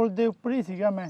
ਪੁਲ ਦੇ ਉੱਪਰ ਹੀ ਸੀਗਾ ਮੈਂ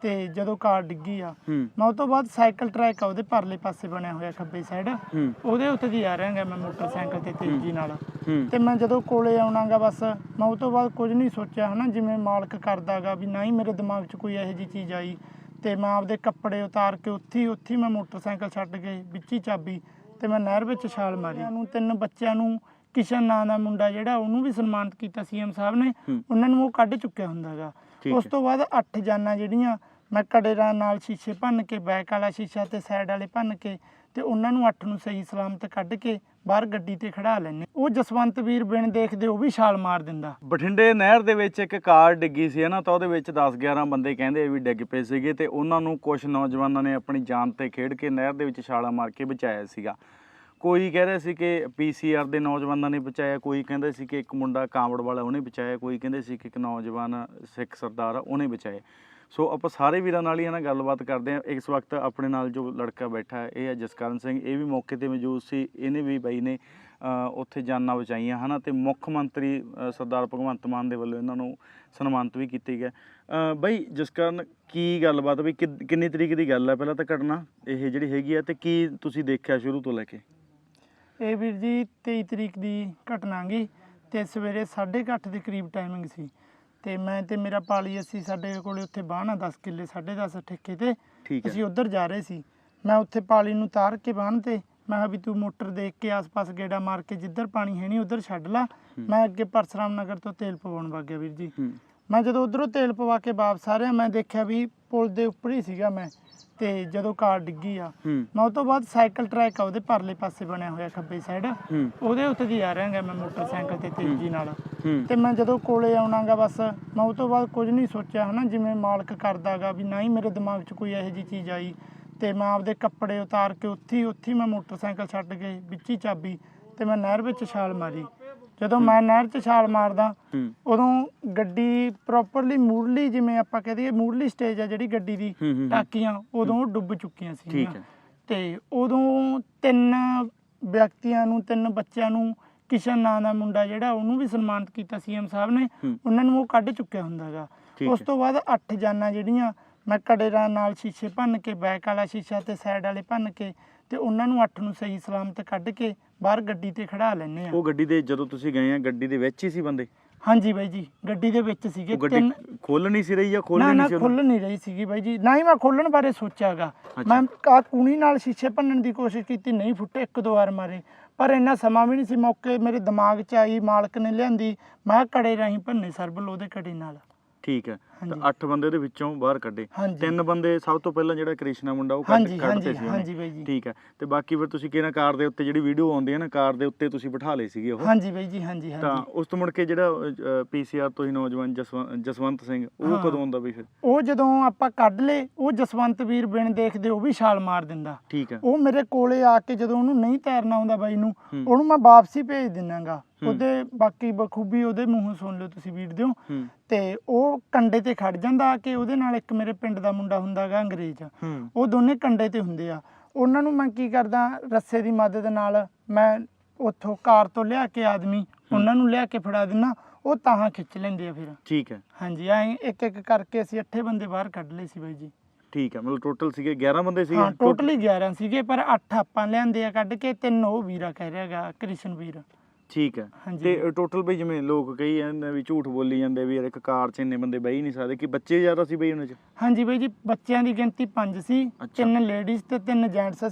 ਤੇ ਜਦੋਂ ਕਾਰ ਡਿੱਗੀ ਆ ਹੂੰ। ਮੈਂ ਉਹ ਤੋਂ ਬਾਅਦ ਸਾਈਕਲ ਟਰੈਕ ਆ ਉਹਦੇ ਪਰਲੇ ਪਾਸੇ ਬਣਿਆ ਹੋਇਆ ਖੱਬੇ ਸਾਈਡ ਹੂੰ। ਉਹਦੇ ਉੱਤੇ ਦੀ ਆ ਰਿਹਾਗਾ ਮੈਂ ਮੋਟਰਸਾਈਕਲ ਤੇ ਤੇਜ਼ੀ ਨਾਲ। ਹੂੰ। ਤੇ ਮੈਂ ਜਦੋਂ ਕੋਲੇ ਆਉਣਾਗਾ ਬਸ ਮੈਂ ਉਹ ਤੋਂ ਬਾਅਦ ਕੁਝ ਨਹੀਂ ਸੋਚਿਆ ਹਨਾ ਜਿਵੇਂ ਮਾਲਕ ਕਰਦਾਗਾ ਵੀ ਨਾ ਹੀ ਮੇਰੇ ਦਿਮਾਗ 'ਚ ਕੋਈ ਇਹੋ ਜਿਹੀ ਚੀਜ਼ ਆਈ। ਤੇ ਮੈਂ ਆਪਦੇ ਕੱਪੜੇ ਉਤਾਰ ਕੇ ਉੱਥੇ ਹੀ ਉੱਥੇ ਹੀ ਮੈਂ ਮੋਟਰਸਾਈਕਲ ਛੱਡ ਕੇ ਵਿੱਚ ਹੀ ਚਾਬੀ ਤੇ ਮੈਂ ਨਹਿਰ ਵਿੱਚ ਛਾਲ ਮਾਰੀ। ਨੂੰ ਤਿੰਨ ਬੱਚਿਆਂ ਨੂੰ ਕਿਸ਼ਨ ਨਾਂ ਦਾ ਮੁੰਡਾ ਜਿਹੜਾ ਉਹਨੂੰ ਵੀ ਸਨਮਾਨਿਤ ਕੀਤਾ ਸੀਐਮ ਸਾਹਿਬ ਨੇ। ਉਹਨਾਂ ਨੂੰ ਉਹ ਕੱਢ ਚੁੱਕਿਆ ਹੁੰਦਾਗਾ। ਠੀਕ ਉਸ ਹੈ। ਤੋਂ ਬਾਅਦ ਅੱਠ ਜਾਨਾਂ ਜਿਹੜੀਆਂ ਮੈਂ ਕੜੇ ਦਾ ਨਾਲ ਸ਼ੀਸ਼ੇ ਭੰਨ ਕੇ ਬੈਕ ਵਾਲਾ ਸ਼ੀਸ਼ਾ ਤੇ ਸਾਈਡ ਵਾਲੇ ਭੰਨ ਕੇ ਤੇ ਉਹਨਾਂ ਨੂੰ ਅੱਠ ਨੂੰ ਸਹੀ ਸਲਾਮਤ ਕੱਢ ਕੇ ਬਾਹਰ ਗੱਡੀ ਤੇ ਖੜਾ ਲੈਣੇ ਉਹ ਜਸਵੰਤ ਵੀਰ ਬਿਨ ਦੇਖਦੇ ਉਹ ਵੀ ਛਾਲ ਮਾਰ ਦਿੰਦਾ। ਬਠਿੰਡੇ ਨਹਿਰ ਦੇ ਵਿੱਚ ਇੱਕ ਕਾਰ ਡਿੱਗੀ ਸੀ ਨਾ ਤਾਂ ਉਹਦੇ ਵਿੱਚ 10 11 ਬੰਦੇ ਕਹਿੰਦੇ ਵੀ ਡਿੱਗ ਪਏ ਸੀਗੇ ਤੇ ਉਹਨਾਂ ਨੂੰ ਕੁਝ ਨੌਜਵਾਨਾਂ ਨੇ ਆਪਣੀ ਜਾਨ ਤੇ ਖੇਡ ਕੇ ਨਹਿਰ ਦੇ ਵਿੱਚ ਛਾਲਾ ਮਾਰ ਕੇ ਬਚਾਇਆ ਸੀਗਾ। ਕੋਈ ਕਹਿ ਰਿਹਾ ਸੀ ਕਿ ਪੀਸੀਆਰ ਦੇ ਨੌਜਵਾਨਾਂ ਨੇ ਬਚਾਇਆ ਕੋਈ ਕਹਿੰਦੇ ਸੀ ਕਿ ਇੱਕ ਮੁੰਡਾ ਕਾਂਵੜ ਵਾਲਾ ਉਹਨੇ ਬਚਾਇਆ ਕੋਈ ਕਹਿੰਦੇ ਸੀ ਕਿ ਇੱਕ ਨੌਜਵਾਨ ਸਿੱਖ ਸਰਦਾਰ ਆ ਉਹਨੇ ਬਚਾਇਆ। ਸੋ ਆਪਾਂ ਸਾਰੇ ਵੀਰਾਂ ਨਾਲ ਹੀ ਨਾ ਗੱਲਬਾਤ ਕਰਦੇ ਆ ਇਸ ਵਕਤ ਆਪਣੇ ਨਾਲ ਜੋ ਲੜਕਾ ਬੈਠਾ ਇਹ ਹੈ ਜਸਕਰਨ ਸਿੰਘ। ਇਹ ਵੀ ਮੌਕੇ ਤੇ ਮੌਜੂਦ ਸੀ। ਇਹਨੇ ਵੀ ਬਾਈ ਨੇ ਉੱਥੇ ਜਾਨਾਂ ਬਚਾਈਆਂ ਹਨਾ? ਤੇ ਮੁੱਖ ਮੰਤਰੀ ਸਰਦਾਰ ਭਗਵੰਤ ਮਾਨ ਦੇ ਵੱਲੋਂ ਇਹਨਾਂ ਨੂੰ ਸਨਮਾਨਿਤ ਵੀ ਕੀਤੀ ਗਿਆ। ਅ, ਬਾਈ ਜਸਕਰਨ ਕੀ ਗੱਲਬਾਤ? ਵੀ ਕਿ- ਕਿੰਨੀ ਤਰੀਕ ਦੀ ਗੱਲ ਹੈ ਪਹਿਲਾਂ ਤਾਂ ਘਟਨਾ? ਇਹ ਜਿਹੜੀ ਹੈਗੀ ਆ ਤੇ ਕੀ ਤੁਸੀਂ ਦੇਖਿਆ ਸ਼ੁਰੂ ਤੋਂ ਲੈ ਕੇ? ਇਹ ਵੀਰ ਜੀ 23 ਤਰੀਕ ਦੀ ਘਟਨਾ ਗੀ ਤੇ ਸਵੇਰੇ 8:30 ਦੇ ਕਰੀਬ ਟਾਈਮਿੰਗ ਸੀ। ਤੇ ਮੈਂ ਤੇ ਮੇਰਾ ਪਾਲੀ ਅਸੀਂ ਸਾਡੇ ਕੋਲੇ ਉੱਥੇ ਬਾਹਣਾ 10 ਕਿੱਲੇ 10.5 ਠੇਕੇ ਤੇ ਠੀਕ ਹੈ। ਅਸੀਂ ਉੱਧਰ ਜਾ ਰਹੇ ਸੀ। ਮੈਂ ਉੱਥੇ ਪਾਲੀ ਨੂੰ ਤਾਰ ਕੇ ਬੰਨ ਤੇ ਮੈਂ ਕਿਹਾ ਵੀ ਤੂੰ ਮੋਟਰ ਦੇਖ ਕੇ ਆਸ-ਪਾਸ ਗੇੜਾ ਮਾਰ ਕੇ ਜਿੱਧਰ ਪਾਣੀ ਹੈ ਨਹੀਂ ਉੱਧਰ ਛੱਡ ਲਾ। ਮੈਂ ਅੱਗੇ ਪਰਸਰਾਮ ਨਗਰ ਤੋਂ ਤੇਲ ਪਵਾਉਣ ਵਗ ਗਿਆ ਵੀਰ ਜੀ। ਹੂੰ। ਮੈਂ ਜਦੋਂ ਉਧਰੋਂ ਤੇਲ ਪਵਾ ਕੇ ਵਾਪਸ ਆ ਰਿਹਾ ਮੈਂ ਦੇਖਿਆ ਵੀ ਪੁਲ ਦੇ ਉੱਪਰ ਹੀ ਸੀਗਾ ਮੈਂ ਤੇ ਜਦੋਂ ਕਾਰ ਡਿੱਗੀ ਆ ਮੈਂ ਉਹ ਤੋਂ ਬਾਅਦ ਸਾਈਕਲ ਟਰੈਕ ਆ ਉਹਦੇ ਪਰਲੇ ਪਾਸੇ ਬਣਿਆ ਹੋਇਆ ਖੱਬੇ ਸਾਈਡ ਉਹਦੇ ਉੱਤੇ ਦੀ ਆ ਰਿਹਾਗਾ ਮੈਂ ਮੋਟਰਸਾਈਕਲ ਤੇ ਤੇਜ਼ੀ ਨਾਲ। ਤੇ ਮੈਂ ਜਦੋਂ ਕੋਲੇ ਆਉਣਾਗਾ ਬਸ ਮੈਂ ਉਹ ਤੋਂ ਬਾਅਦ ਕੁਝ ਨਹੀਂ ਸੋਚਿਆ ਹਨਾ ਜਿਵੇਂ ਮਾਲਕ ਕਰਦਾਗਾ ਵੀ ਨਾ ਹੀ ਮੇਰੇ ਦਿਮਾਗ 'ਚ ਕੋਈ ਇਹੋ ਜਿਹੀ ਚੀਜ਼ ਆਈ। ਤੇ ਮੈਂ ਆਪਦੇ ਕੱਪੜੇ ਉਤਾਰ ਕੇ ਉੱਥੇ ਉੱਥੇ ਮੈਂ ਮੋਟਰਸਾਈਕਲ ਛੱਡ ਕੇ ਵਿੱਚ ਹੀ ਚਾਬੀ ਤੇ ਮੈਂ ਨਹਿਰ ਵਿੱਚ ਛਾਲ ਮਾਰੀ। ਜਦੋਂ ਮੈਂ ਨਹਿਰ 'ਚ ਛਾਲ ਮਾਰਦਾ ਉਦੋਂ ਗੱਡੀ ਪ੍ਰੋਪਰਲੀ ਮੂਰਲੀ ਜਿਵੇਂ ਆਪਾਂ ਕਹਿ ਦਈਏ ਮੂਰਲੀ ਸਟੇਜ ਆ ਜਿਹੜੀ ਗੱਡੀ ਦੀ। ਟਾਕੀਆਂ ਉਦੋਂ ਡੁੱਬ ਚੁੱਕੀਆਂ ਸੀ ਤੇ ਉਦੋਂ ਤਿੰਨ ਵਿਅਕਤੀਆਂ ਨੂੰ ਤਿੰਨ ਬੱਚਿਆਂ ਨੂੰ ਕਿਸ਼ਨ ਨਾਂ ਦਾ ਮੁੰਡਾ ਜਿਹੜਾ ਉਹਨੂੰ ਵੀ ਸਨਮਾਨਿਤ ਕੀਤਾ ਸੀਐਮ ਸਾਹਿਬ ਨੇ। ਉਹਨਾਂ ਨੂੰ ਉਹ ਕੱਢ ਚੁੱਕਿਆ ਹੁੰਦਾਗਾ ਉਸ। ਤੋਂ ਬਾਅਦ ਅੱਠ ਜਾਨਾਂ ਜਿਹੜੀਆਂ ਮੈਂ ਕੜੇ ਦਾ ਨਾਲ ਸ਼ੀਸ਼ੇ ਭੰਨ ਕੇ ਬੈਕ ਵਾਲਾ ਸ਼ੀਸ਼ਾ ਤੇ ਸਾਈਡ ਵਾਲੇ ਭੰਨ ਕੇ ਤੇ ਉਹਨਾਂ ਨੂੰ ਅੱਠ ਨੂੰ ਸਹੀ ਸਲਾਮਤ ਕੱਢ ਕੇ ਬਾਹਰ ਗੱਡੀ ਤੇ ਖੜਾ ਲੈਣੇ ਆ ਉਹ ਗੱਡੀ ਦੇ ਜਦੋਂ ਤੁਸੀਂ ਗਏ ਆ ਗੱਡੀ ਦੇ ਵਿੱਚ ਹੀ ਸੀ ਬੰਦੇ? ਹਾਂਜੀ ਬਾਈ ਜੀ ਗੱਡੀ ਦੇ ਵਿੱਚ ਸੀਗੇ ਉਹ ਗੱਡੀ ਖੋਲ ਨਹੀਂ ਸੀ ਰਹੀ ਜਾਂ ਖੋਲ ਨਾ ਨਹੀਂ ਨਾ ਸੀ ਉਹਨੂੰ? ਖੁੱਲ ਨਹੀਂ ਰਹੀ ਸੀਗੀ ਬਾਈ ਜੀ। ਨਾ ਹੀ ਮੈਂ ਖੋਲਣ ਬਾਰੇ ਸੋਚਿਆਗਾ ਅੱਛਾ। ਮੈਂ ਆ ਕੂਣੀ ਨਾਲ ਸ਼ੀਸ਼ੇ ਭੰਨਣ ਦੀ ਕੋਸ਼ਿਸ਼ ਕੀਤੀ ਨਹੀਂ ਫੁੱਟੇ ਇੱਕ ਦੋ ਵਾਰ ਮਾਰੇ। ਪਰ ਇੰਨਾ ਸਮਾਂ ਵੀ ਨਹੀਂ ਸੀ ਮੌਕੇ ਮੇਰੇ ਦਿਮਾਗ 'ਚ ਆਈ ਮਾਲਕ ਨੇ ਲਿਆਂਦੀ। ਮੈਂ ਕਿਹਾ ਕੜੇ ਰਾਹੀਂ ਭੰਨੇ ਸਰਬਲ ਉਹਦੇ ਕੜੇ ਨਾਲ। ਠੀਕ ਹੈ। ਤਾਂ। ਅੱਠ ਬੰਦੇ ਦੇ ਵਿੱਚੋਂ ਬਾਹਰ ਕੱਢੇ। ਤਿੰਨ ਬੰਦੇ ਸਭ ਤੋਂ ਪਹਿਲਾਂ ਜਿਹੜਾ ਕ੍ਰਿਸ਼ਨਾ ਮੁੰਡਾ ਉਹ ਕੱਢ ਕੱਢਦੇ ਸੀ ਉਹਨੇ। ਹਾਂਜੀ ਬਾਈ ਜੀ ਠੀਕ ਹੈ ਤੇ ਬਾਕੀ ਫਿਰ ਤੁਸੀਂ ਕਿਹਨਾਂ ਕਾਰ ਦੇ ਉੱਤੇ ਜਿਹੜੀ ਵੀਡੀਓ ਆਉਂਦੀ ਹੈ ਨਾ ਕਾਰ ਦੇ ਉੱਤੇ ਤੁਸੀਂ ਬਿਠਾ ਲਏ ਸੀਗੇ ਉਹ ਹਾਂਜੀ ਬਾਈ ਜੀ ਹਾਂਜੀ ਤਾਂ ਹਾਂਜੀ ਉਸ ਤੋਂ ਮੁੜ ਕੇ ਜਿਹੜਾ ਪੀਸੀਆਰ ਤੋਂ ਹੀ ਨੌਜਵਾਨ ਜਸਵੰ- ਜਸਵੰਤ ਸਿੰਘ ਉਹ। ਕਦੋਂ ਆਉਂਦਾ ਵੀ ਫਿਰ ਉਹ ਜਦੋਂ ਆਪਾਂ ਕੱਢ ਲੇ ਉਹ ਜਸਵੰਤ ਵੀਰ ਬਿਨ ਦੇਖਦੇ ਉਹ ਵੀ ਛਾਲ ਮਾਰ ਦਿੰਦਾ ਠੀਕ ਹੈ ਉਹ ਮੇਰੇ ਕੋਲੇ ਆ ਕੇ ਜਦੋਂ ਉਹਨੂੰ ਨਹੀਂ ਤੈਰਨਾ ਆਉਂਦਾ ਬਾਈ ਨੂੰ। ਉਹਨੂੰ ਮੈਂ ਵਾਪਸੀ ਭੇਜ ਦਿਨਾਗਾ। ਉਹਦੇ ਬਾਕੀ ਬਖੂਬੀ ਉਹਦੇ ਮੂੰਹੋਂ ਸੁਣ ਲਿਓ ਤੁਸੀਂ ਵੀਡੀਓ ਤੇ ਉਹ ਕੰਡੇ ਤੇ ਖੜ ਜਾਂਦਾ ਕਿ ਉਹਦੇ ਨਾਲ ਇੱਕ ਮੇਰੇ ਪਿੰਡ ਦਾ ਮੁੰਡਾ ਹੁੰਦਾਗਾ ਅੰਗਰੇਜ਼। ਉਹ ਦੋਨੇ ਕੰਡੇ ਤੇ ਹੁੰਦੇ ਆ। ਉਹਨਾਂ ਨੂੰ ਮੈਂ ਕੀ ਕਰਦਾ ਰੱਸੇ ਦੀ ਮਦਦ ਨਾਲ ਮੈਂ ਉੱਥੋਂ ਕਾਰ ਤੋਂ ਲਿਆ ਕੇ ਆਦਮੀ ਉਹਨਾਂ ਨੂੰ ਲਿਆ ਕੇ ਫੜਾ ਦਿੰਨਾ ਉਹ ਤਾਹਾਂ ਖਿੱਚ ਲੈਂਦੇ ਆ ਫਿਰ। ਠੀਕ ਹੈ। ਹਾਂਜੀ ਐਂ ਇੱਕ ਇੱਕ ਕਰਕੇ ਅਸੀਂ ਅੱਠੇ ਬੰਦੇ ਬਾਹਰ ਕੱਢ ਲਏ ਸੀ ਬਾਈ ਜੀ। ਠੀਕ ਹੈ ਮਤਲਬ ਟੋਟਲ ਸੀਗੇ 11 ਬੰਦੇ ਸੀਗੇ? ਹਾਂ ਟੋਟਲੀ 11 ਸੀਗੇ ਪਰ 8 ਆਪਾਂ ਲਿਆਂਦੇ ਆ ਕੱਢ ਕੇ ਤਿੰਨ ਉਹ ਵੀਰਾ ਕਹਿ ਰਿਹਾਗਾ ਕ੍ਰਿਸ਼ਨ ਵੀਰ ਠੀਕ ਹੈ। ਤੇ ਟੋਟਲ ਬਈ ਜਿਵੇਂ ਲੋਕ ਕਈ ਜਾਂਦੇ ਵੀ ਝੂਠ ਬੋਲੀ ਜਾਂਦੇ ਵੀ ਯਾਰ ਇੱਕ ਕਾਰ 'ਚ ਇੰਨੇ ਬੰਦੇ ਬਹਿ ਹੀ ਨਹੀਂ ਸਕਦੇ। ਕਿ ਬੱਚੇ ਜ਼ਿਆਦਾ ਸੀ ਬਈ ਉਹਨਾਂ 'ਚ? ਹਾਂਜੀ ਬਾਈ ਜੀ ਬੱਚਿਆਂ ਦੀ ਗਿਣਤੀ 5 ਸੀ। ਤਿੰਨ ਲੇਡੀਜ਼ ਤੇ ਤਿੰਨ ਜੈਂਟਸ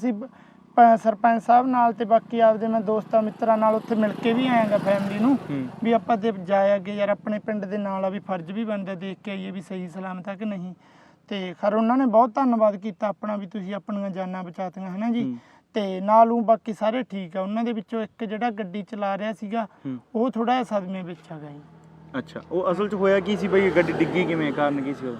ਪ- ਸਰਪੰਚ ਸਾਹਿਬ ਨਾਲ ਤੇ ਬਾਕੀ ਆਪਦੇ ਮੈਂ ਦੋਸਤਾਂ ਮਿੱਤਰਾਂ ਨਾਲ ਉੱਥੇ ਮਿਲ ਕੇ ਵੀ ਆਇਆਗਾ ਫੈਮਿਲੀ ਨੂੰ। ਵੀ ਆਪਾਂ ਤੇ ਜਾਇਆ ਅੱਗੇ ਯਾਰ ਆਪਣੇ ਪਿੰਡ ਦੇ ਨਾਲ ਆ ਵੀ ਫਰਜ਼ ਵੀ ਬਣਦਾ ਦੇਖ ਕੇ ਆਈਏ ਵੀ ਸਹੀ ਸਲਾਮਤ ਆ ਕਿ ਨਹੀਂ। ਤੇ ਖਰ ਉਹਨਾਂ ਨੇ ਬਹੁਤ ਧੰਨਵਾਦ ਕੀਤਾ ਆਪਣਾ ਵੀ ਤੁਸੀਂ ਆਪਣੀਆਂ ਜਾਨਾਂ ਬਚਾਤੀਆਂ ਹਨਾ ਜੀ। ਤੇ ਨਾਲ ਬਾਕੀ ਸਾਰੇ ਠੀਕ ਆ। ਉਹਨਾਂ ਦੇ ਵਿੱਚੋਂ ਇੱਕ ਜਿਹੜਾ ਗੱਡੀ ਚਲਾ ਰਿਹਾ ਸੀਗਾ ਹੂੰ। ਉਹ ਥੋੜਾ ਜਿਹਾ ਸਦਮੇ ਵਿੱਚ ਆ ਗਿਆ ਜੀ। ਅੱਛਾ ਉਹ ਅਸਲ 'ਚ ਹੋਇਆ ਕੀ ਸੀ ਬਈ? ਗੱਡੀ ਡਿੱਗੀ ਕਿਵੇਂ? ਕਾਰਨ ਕੀ ਸੀ ਉਹਦਾ?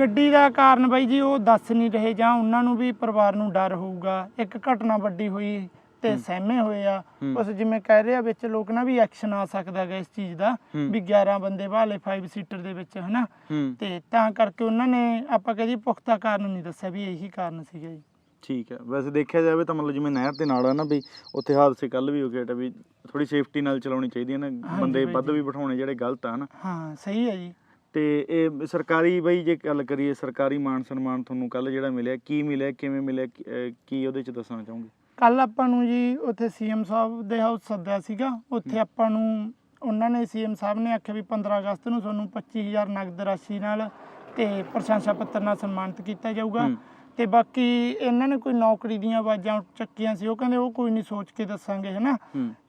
ਗੱਡੀ ਦਾ ਕਾਰਨ ਬਾਈ ਜੀ ਉਹ ਦੱਸ ਨਹੀਂ ਰਹੇ ਜਾਂ ਉਹਨਾਂ ਨੂੰ ਵੀ ਪਰਿਵਾਰ ਨੂੰ ਡਰ ਹੋਊਗਾ। ਇੱਕ ਘਟਨਾ ਵੱਡੀ ਹੋਈ ਤੇ ਹੂੰ। ਸਹਿਮੇ ਹੋਏ ਆ। ਹੂੰ। ਉਸ ਜਿਵੇਂ ਕਹਿ ਰਹੇ ਵਿੱਚ ਲੋਕ ਨਾ ਵੀ ਐਕਸ਼ਨ ਆ ਸਕਦਾ ਗਾ ਇਸ ਚੀਜ਼ ਦਾ ਹੂੰ। ਵੀ 11 ਬੰਦੇ ਵਾਲੇ 5 ਸੀਟਰ ਦੇ ਵਿੱਚ ਹਨਾ? ਹੂੰ। ਤੇ ਤਾਂ ਕਰਕੇ ਉਹਨਾਂ ਨੇ ਆਪਾਂ ਕਹਦੀ ਪੁਖਤਾ ਕਾਰਨ ਨਹੀਂ ਦੱਸਿਆ ਵੀ ਇਹੀ ਕਾਰਨ ਸੀਗਾ ਜੀ। ਠੀਕ ਹੈ। ਵੈਸੇ ਦੇਖਿਆ ਜਾਵੇ ਤਾਂ ਮਤਲਬ ਜਿਵੇਂ ਨਹਿਰ ਦੇ ਨਾਲ ਨਾ ਵੀ ਉੱਥੇ ਹਾਦਸੇ ਕੱਲ ਵੀ ਹੋ ਗਏ ਤਾਂ ਵੀ ਥੋੜੀ ਸੇਫਟੀ ਨਾਲ ਚਲਾਉਣੀ ਚਾਹੀਦੀ ਹੈ ਨਾ ਬੰਦੇ ਬਾਈ ਵੱਧ। ਵੀ ਬਿਠਾਉਣੇ ਜਿਹੜੇ ਗਲਤ ਆ ਨਾ। ਹਾਂ ਸਹੀ ਹੈ ਜੀ। ਤੇ ਇਹ ਸਰਕਾਰੀ ਬਈ ਜੇ ਗੱਲ ਕਰੀਏ ਸਰਕਾਰੀ ਮਾਨ ਸਨਮਾਨ ਤੁਹਾਨੂੰ ਕੱਲ ਜਿਹੜਾ ਮਿਲਿਆ ਕੀ ਮਿਲਿਆ ਕਿਵੇਂ ਮਿਲਿਆ ਕੀ- ਅਹ ਕੀ ਉਹਦੇ ਚ ਦੱਸਣਾ ਚਾਹੋਗੇ? ਕੱਲ ਆਪਾਂ ਨੂੰ ਜੀ ਉੱਥੇ ਸੀਐਮ ਸਾਹਿਬ ਦੇ ਹਾਊਸ ਸੱਦਿਆ ਸੀਗਾ। ਉੱਥੇ ਆਪਾਂ ਨੂੰ ਉਹਨਾਂ ਨੇ ਸੀਐਮ ਸਾਹਿਬ ਨੇ ਆਖਿਆ ਵੀ 15 ਅਗਸਤ ਨੂੰ ਤੁਹਾਨੂੰ 25000 ਨਗਦ ਰਾਸ਼ੀ ਨਾਲ ਤੇ ਪ੍ਰਸ਼ੰਸਾ ਪੱਤਰ ਨਾਲ ਸਨਮਾਨਿਤ ਕੀਤਾ ਜਾਊਗਾ। ਹੂੰ। ਤੇ ਬਾਕੀ ਇਹਨਾਂ ਨੇ ਕੋਈ ਨੌਕਰੀ ਦੀਆਂ ਆਵਾਜ਼ਾਂ ਚੱਕੀਆਂ ਸੀ ਉਹ ਕਹਿੰਦੇ ਉਹ ਕੋਈ ਨਹੀਂ ਸੋਚ ਕੇ ਦੱਸਾਂਗੇ ਹਨਾ?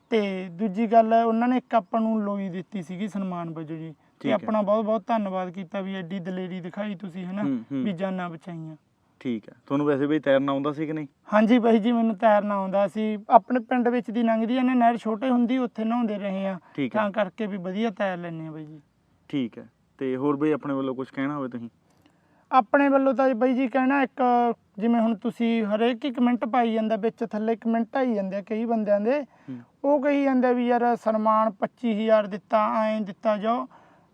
ਤੇ ਦੂਜੀ ਗੱਲ ਉਹਨਾਂ ਨੇ ਇੱਕ ਆਪਾਂ ਨੂੰ ਲੋਈ ਦਿੱਤੀ ਸੀਗੀ ਸਨਮਾਨ ਵਜੋਂ ਜੀ। ਤੇ। ਆਪਣਾ ਬਹੁਤ ਬਹੁਤ ਧੰਨਵਾਦ ਕੀਤਾ ਵੀ ਐਡੀ ਦਲੇਰੀ ਦਿਖਾਈ ਤੁਸੀਂ ਹਨਾ। ਵੀ ਜਾਨਾਂ ਬਚਾਈਆਂ। ਠੀਕ ਹੈ। ਤੁਹਾਨੂੰ ਵੈਸੇ ਬਈ ਤੈਰਨਾ ਆਉਂਦਾ ਸੀ ਕਿ ਨਹੀਂ? ਹਾਂਜੀ ਬਾਈ ਜੀ ਮੈਨੂੰ ਤੈਰਨਾ ਆਉਂਦਾ ਸੀ। ਆਪਣੇ ਪਿੰਡ ਵਿੱਚ ਦੀ ਲੰਘਦੀ ਨੇ ਨਹਿਰ ਛੋਟੇ ਹੁੰਦੀ ਉੱਥੇ ਨਹਾਉਂਦੇ ਰਹੇ ਆ। ਤਾਂ ਕਰਕੇ ਵੀ ਵਧੀਆ ਤੈਰ ਲੈਂਦੇ ਆ ਬਾਈ ਜੀ। ਠੀਕ ਹੈ। ਤੇ ਹੋਰ ਬਈ ਆਪਣੇ ਵੱਲੋਂ ਕੁਝ ਕਹਿਣਾ ਹੋਵੇ ਤੁਸੀਂ? ਆਪਣੇ ਵੱਲੋਂ ਤਾਂ ਬਾਈ ਜੀ ਕਹਿਣਾ ਇੱਕ ਜਿਵੇਂ ਹੁਣ ਤੁਸੀਂ ਹਰੇਕ ਹੀ ਕਮੈਂਟ ਪਾਈ ਜਾਂਦਾ ਵਿੱਚ ਥੱਲੇ ਕਮੈਂਟ ਆਈ ਜਾਂਦੇ ਆ ਕਈ ਬੰਦਿਆਂ ਦੇ। ਉਹ ਕਹੀ ਜਾਂਦੇ ਵੀ ਯਾਰ ਸਨਮਾਨ 25000 ਦਿੱਤਾ ਐਂ ਦਿੱਤਾ ਜਾਓ।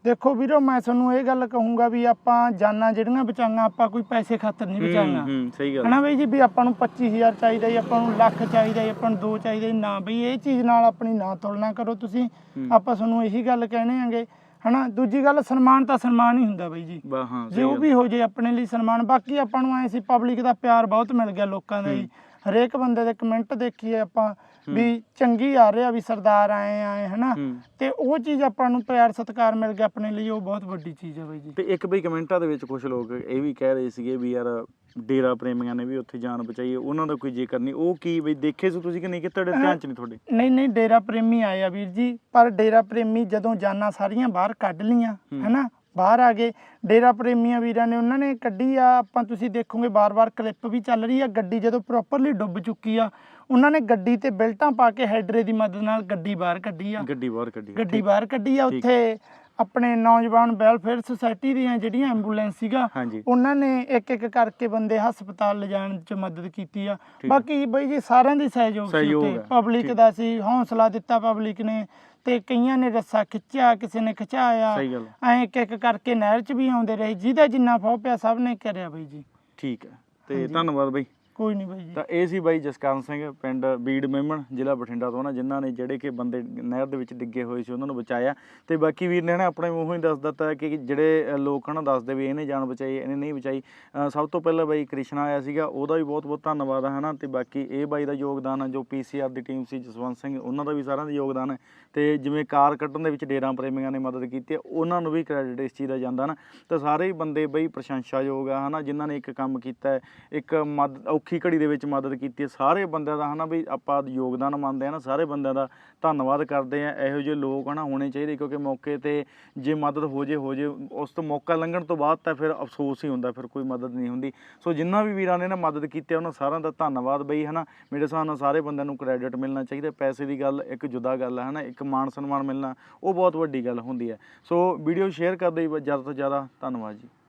ਦੇਖੋ ਵੀਰੋ ਮੈਂ ਤੁਹਾਨੂੰ ਇਹ ਗੱਲ ਕਹੂੰਗਾ ਵੀ ਆਪਾਂ ਜਾਨਾਂ ਜਿਹੜੀਆਂ ਬਚਾਈਆਂ ਆਪਾਂ ਕੋਈ ਪੈਸੇ ਖਾਤਰ ਨਹੀਂ ਬਚਾਈਆਂ ਹੂੰ ਸਹੀ ਗੱਲ। ਹਨਾ ਬਈ ਜੀ ਵੀ ਆਪਾਂ ਨੂੰ 25000 ਚਾਹੀਦਾ ਜੀ ਆਪਾਂ ਨੂੰ ਲੱਖ ਚਾਹੀਦਾ ਜੀ ਆਪਾਂ ਨੂੰ 2 ਚਾਹੀਦਾ ਜੀ। ਨਾ ਬਈ ਇਹ ਚੀਜ਼ ਨਾਲ ਆਪਣੀ ਨਾ ਤੁਲਨਾ ਕਰੋ ਤੁਸੀਂ। ਆਪਾਂ ਤੁਹਾਨੂੰ ਇਹੀ ਗੱਲ ਕਹਿਣੇ ਆਂਗੇ। ਹਨਾ? ਦੂਜੀ ਗੱਲ ਸਨਮਾਨ ਤਾਂ ਸਨਮਾਨ ਹੀ ਹੁੰਦਾ ਬਈ ਜੀ। ਬਾ ਹਾਂ ਸਹੀ ਜੋ ਗੱਲ। ਵੀ ਹੋ ਜੇ ਆਪਣੇ ਲਈ ਸਨਮਾਨ। ਬਾਕੀ ਆਪਾਂ ਨੂੰ ਐ ਸੀ ਪਬਲਿਕ ਦਾ ਪਿਆਰ ਬਹੁਤ ਮਿਲ ਗਿਆ ਲੋਕਾਂ ਦਾ ਜੀ। ਹਰੇਕ ਬੰਦੇ ਦੇ ਕਮੈਂਟ ਦੇਖੀਏ ਆਪਾਂ। ਵੀ ਚੰਗੀ ਆ ਰਿਹਾ ਵੀ ਸਰਦਾਰ ਆਏ ਆਏ ਹਨਾ? ਤੇ ਉਹ ਚੀਜ਼ ਆਪਾਂ ਨੂੰ ਪਿਆਰ ਸਤਿਕਾਰ ਮਿਲ ਗਿਆ ਆਪਣੇ ਲਈ ਉਹ ਬਹੁਤ ਵੱਡੀ ਚੀਜ਼ ਹੈ ਬਈ ਜੀ। ਤੇ ਇੱਕ ਬਈ ਕਮੈਂਟਾਂ ਦੇ ਵਿੱਚ ਕੁਝ ਲੋਕ ਇਹ ਵੀ ਕਹਿ ਰਹੇ ਸੀਗੇ ਵੀ ਯਾਰ ਡੇਰਾ ਪ੍ਰੇਮੀਆਂ ਨੇ ਵੀ ਉੱਥੇ ਜਾਨ ਬਚਾਈ ਉਹਨਾਂ ਦਾ ਕੋਈ ਜ਼ਿਕਰ ਨਹੀਂ। ਉਹ ਕੀ ਬਈ ਦੇਖੇ ਸੀ ਤੁਸੀਂ ਕਿ ਨਹੀਂ ਕਿ ਤੁਹਾਡੇ ਧਿਆਨ ਚ ਨਹੀਂ ਤੁਹਾਡੇ? ਨਹੀਂ ਨਹੀਂ ਡੇਰਾ ਪ੍ਰੇਮੀ ਆਏ ਆ ਵੀਰ ਜੀ ਪਰ ਡੇਰਾ ਪ੍ਰੇਮੀ ਜਦੋਂ ਜਾਨਾਂ ਸਾਰੀਆਂ ਬਾਹਰ ਕੱਢ ਲੀਆਂ। ਹੈਨਾ? ਬਾਹਰ ਆ ਗਏ। ਡੇਰਾ ਪ੍ਰੇਮੀਆਂ ਵੀਰਾਂ ਨੇ ਉਹਨਾਂ ਨੇ ਕੱਢੀ ਆ ਆਪਾਂ ਤੁਸੀਂ ਦੇਖੋਗੇ ਬਾਰ-ਬਾਰ ਕਲਿੱਪ ਵੀ ਚੱਲ ਰਹੀ ਆ ਗੱਡੀ ਜਦੋਂ ਪ੍ਰੋਪਰਲੀ ਡੁੱਬ ਚੁੱਕੀ ਆ ਉਹਨਾਂ ਨੇ ਗੱਡੀ ਤੇ ਬੈਲਟਾਂ ਪਾ ਕੇ ਹੈਡਰੇ ਦੀ ਮਦਦ ਨਾਲ ਗੱਡੀ ਬਾਹਰ ਕੱਢੀ ਆ ਗੱਡੀ ਬਾਹਰ ਕੱਢੀ ਗੱਡੀ। ਬਾਹਰ ਕੱਢੀ ਆ। ਉੱਥੇ ਆਪਣੇ ਨੌਜਵਾਨ ਵੈਲਫੇਅਰ ਸੁਸਾਇਟੀ ਦੀਆਂ ਜਿਹੜੀਆਂ ਐਂਬੂਲੈਂਸ ਸੀਗਾ ਉਹਨਾਂ ਨੇ ਇੱਕ ਇੱਕ ਕਰਕੇ ਬੰਦੇ ਹਸਪਤਾਲ ਲਿਜਾਣ 'ਚ ਮਦਦ ਕੀਤੀ ਆ। ਬਾਕੀ ਬਈ ਜੀ ਸਾਰਿਆਂ ਦੀ ਸਹਿਯੋਗ ਸੀ ਹੈ। ਪਬਲਿਕ। ਦਾ ਸੀ ਹੌਸਲਾ ਦਿੱਤਾ ਪਬਲਿਕ ਨੇ ਤੇ ਕਈਆਂ ਨੇ ਰੱਸਾ ਖਿੱਚਿਆ ਕਿਸੇ ਨੇ ਖਿਚਾਇਆ। ਐਂ ਇੱਕ ਇੱਕ ਕਰਕੇ ਨਹਿਰ 'ਚ ਵੀ ਆਉਂਦੇ ਰਹੇ ਜਿਹਦਾ ਜਿੰਨਾ ਫੋ ਪਿਆ ਸਭ ਨੇ ਕਰਿਆ ਬਈ ਜੀ ਠੀਕ ਹੈ ਤੇ। ਧੰਨਵਾਦ ਬਈ ਕੋਈ ਨਹੀਂ ਬਾਈ ਜੀ। ਤਾਂ ਇਹ ਸੀ ਬਾਈ ਜਸਕਰਨ ਸਿੰਘ ਪਿੰਡ ਬੀੜ ਮੇਮਣ ਜ਼ਿਲ੍ਹਾ ਬਠਿੰਡਾ ਤੋਂ ਨਾ ਜਿਨ੍ਹਾਂ ਨੇ ਜਿਹੜੇ ਕਿ ਬੰਦੇ ਨਹਿਰ ਦੇ ਵਿੱਚ ਡਿੱਗੇ ਹੋਏ ਸੀ ਉਹਨਾਂ ਨੂੰ ਬਚਾਇਆ। ਤੇ ਬਾਕੀ ਵੀਰ ਨੇ ਨਾ ਆਪਣੇ ਮੂੰਹੋਂ ਹੀ ਦੱਸ ਦਿੱਤਾ ਕਿ ਜਿਹੜੇ ਅ, ਲੋਕ ਹਨ ਦੱਸਦੇ ਵੀ ਇਹਨੇ ਜਾਨ ਬਚਾਈ ਇਹਨੇ ਨਹੀਂ ਬਚਾਈ। ਸਭ ਤੋਂ ਪਹਿਲਾਂ ਬਾਈ ਕ੍ਰਿਸ਼ਨਾ ਆਇਆ ਸੀਗਾ ਉਹਦਾ ਵੀ ਬਹੁਤ ਬਹੁਤ ਧੰਨਵਾਦ ਹੈ ਨਾ ਤੇ ਬਾਕੀ ਇਹ ਬਾਈ ਦਾ ਯੋਗਦਾਨ ਹੈ ਜੋ ਪੀਸੀਆਰ ਦੀ ਟੀਮ ਸੀ ਜਸਵੰਤ ਸਿੰਘ ਉਹਨਾਂ ਦਾ ਵੀ ਸਾਰਿਆਂ ਦਾ ਯੋਗਦਾਨ ਹੈ ਤੇ ਜਿਵੇਂ ਕਾਰ ਕੱਢਣ ਦੇ ਵਿੱਚ ਡੇਰਾ ਪ੍ਰੇਮੀਆਂ ਨੇ ਮਦਦ ਕੀਤੀ ਹੈ ਉਹਨਾਂ ਨੂੰ ਵੀ ਕ੍ਰੈਡਿਟ ਇਸ ਚੀਜ਼ ਦਾ ਜਾਂਦਾ ਨਾ। ਤਾਂ ਸਾਰੇ ਹੀ ਬੰਦੇ ਬਈ ਪ੍ਰਸ਼ੰਸਾਯੋਗ ਆ ਹਨਾ ਜਿਨ੍ਹਾਂ ਨੇ ਇੱਕ ਕੰਮ ਕੀਤਾ ਇੱਕ ਮਦ ਔਖੀ ਘੜੀ ਦੇ ਵਿੱਚ ਮਦਦ ਕੀਤੀ ਹੈ। ਸਾਰੇ ਬੰਦਿਆਂ ਦਾ ਹਨਾ ਵੀ ਆਪਾਂ ਯੋਗਦਾਨ ਮੰਨਦੇ ਆ ਨਾ, ਸਾਰੇ ਬੰਦਿਆਂ ਦਾ ਧੰਨਵਾਦ ਕਰਦੇ ਆ ਇਹੋ ਜਿਹੇ ਲੋਕ ਹਨਾ ਹੋਣੇ ਚਾਹੀਦੇ ਕਿਉਂਕਿ ਮੌਕੇ ਤੇ ਜੇ ਮਦਦ ਹੋ ਜੇ ਹੋ ਜੇ, ਉਸ ਤੋਂ ਮੌਕਾ ਲੰਘਣ ਤੋਂ ਬਾਅਦ ਤਾਂ ਫਿਰ ਅਫਸੋਸ ਹੀ ਹੁੰਦਾ, ਫਿਰ ਕੋਈ ਮਦਦ ਨਹੀਂ ਹੁੰਦੀ। ਸੋ ਜਿੰਨਾ ਵੀ ਵੀਰਾਂ ਨੇ ਨਾ ਮਦਦ ਕੀਤੀ ਉਹਨਾਂ ਸਾਰਿਆਂ ਦਾ ਧੰਨਵਾਦ ਬਈ ਹਨਾ। ਮੇਰੇ ਹਿਸਾਬ ਨਾਲ ਸਾਰੇ ਬੰਦਿਆਂ ਨੂੰ ਕ੍ਰੈਡਿਟ ਮਿਲਣਾ ਚਾਹੀਦਾ। ਪੈਸੇ ਦੀ ਗੱਲ ਇੱਕ ਜੁਦਾ ਗੱਲ ਹੈ ਹਨਾ, ਇੱਕ ਮਾਣ ਸਨਮਾਨ ਮਿਲਣਾ, ਉਹ ਬਹੁਤ ਵੱਡੀ ਗੱਲ ਹੁੰਦੀ ਹੈ। ਸੋ ਵੀਡੀਓ ਸ਼ੇਅਰ ਕਰਦੇ ਜ਼ਿਆਦਾ ਤੋਂ ਜ਼ਿਆਦਾ, ਧੰਨਵਾਦ ਜੀ।